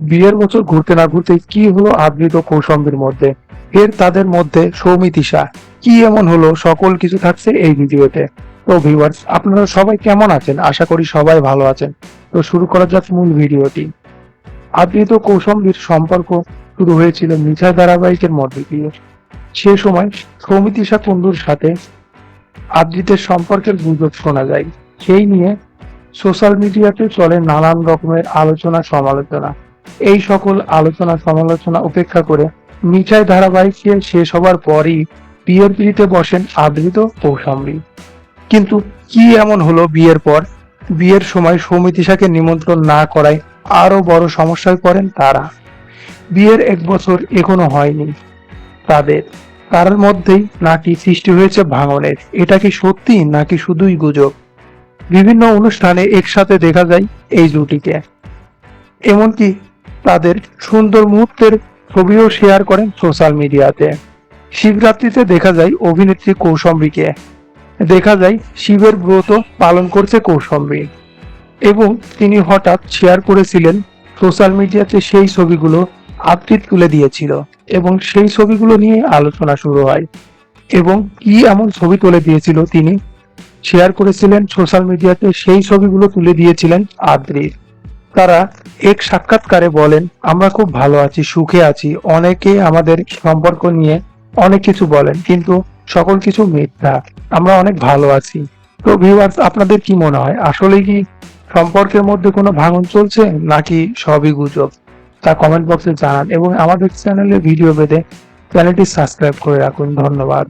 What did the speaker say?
বিয়ের বছর ঘুরতে না ঘুরতে কি হলো আবৃত কৌশম্বীর মধ্যে? এর তাদের মধ্যে সৌমিতিশা কি এমন হলো? সকল কিছু থাকছে এই ভিডিওতে। তো ভিউয়ার্স আপনারা সবাই কেমন আছেন? আশা করি সবাই ভালো আছেন। তো শুরু করা যাক মূল ভিডিওটি। আবৃত কৌশম্বীর সম্পর্ক শুরু হয়েছিল মিছা ধারাবাহিকের মধ্যে দিয়ে। সে সময় সৌমিতিশা কুণ্ডুর সাথে আবৃতের সম্পর্কের গুজব শোনা যায়। সেই নিয়ে সোশ্যাল মিডিয়াতে চলে নানান রকমের আলোচনা সমালোচনা এই সকল আলোচনা, সমালোচনা উপেক্ষা করে মিঠাই ধারাবাহিকে শেষ হবার পরই বিয়ের পিড়িতে বসেন আবৃত কৌশাম্বী কিন্তু কি এমন হলো বিয়ের পর? বিয়ের সময় সৌমিতিশাকে নিমন্ত্রণ না করায় আরও বড় সমস্যায় পড়েন তারা। বিয়ের এক বছর এখনও হয়নি তাদের। তার মধ্যেই নাকি সৃষ্টি হয়েছে ভাঙনের। এটা কি সত্যি নাকি শুধুই গুজব? বিভিন্ন অনুষ্ঠানে একসাথে দেখা যায় এই জুটিকে। এমনকি তাদের সুন্দর মুহূর্তের ছবিও শেয়ার করেন সোশ্যাল মিডিয়াতে শিবরাত্রিতে দেখা যায় অভিনেত্রী কৌশম্বীকে। দেখা যায় শিবের ব্রত পালন করছে কৌশম্বী। এবং তিনি হঠাৎ শেয়ার করেছিলেন সোশ্যাল মিডিয়াতে সেই ছবিগুলো আপডেট তুলে দিয়েছিল এবং সেই ছবিগুলো নিয়ে আলোচনা শুরু হয়। এবং কি এমন ছবি তুলে দিয়েছিল তিনি? শেয়ার করেছিলেন সোশ্যাল মিডিয়াতে সেই ছবিগুলো তুলে দিয়েছিলেন আদ্রির। তারা এক সাক্ষাৎকারে বলেন, আমরা খুব ভালো আছি, সুখে আছি। অনেকে আমাদের সম্পর্ক নিয়ে অনেক কিছু বলেন, কিন্তু সকল কিছু মিথ্যা। আমরা অনেক ভালো আছি। তো ভিউয়ার্স আপনাদের কি মনে হয়? আসলে কি সম্পর্কের মধ্যে কোনো ভাঙন চলছে, নাকি সবই গুজব? তা কমেন্ট বক্সে জানান এবং আমাদের চ্যানেলে ভিডিও পেতে চ্যানেলটি সাবস্ক্রাইব করে রাখুন। ধন্যবাদ।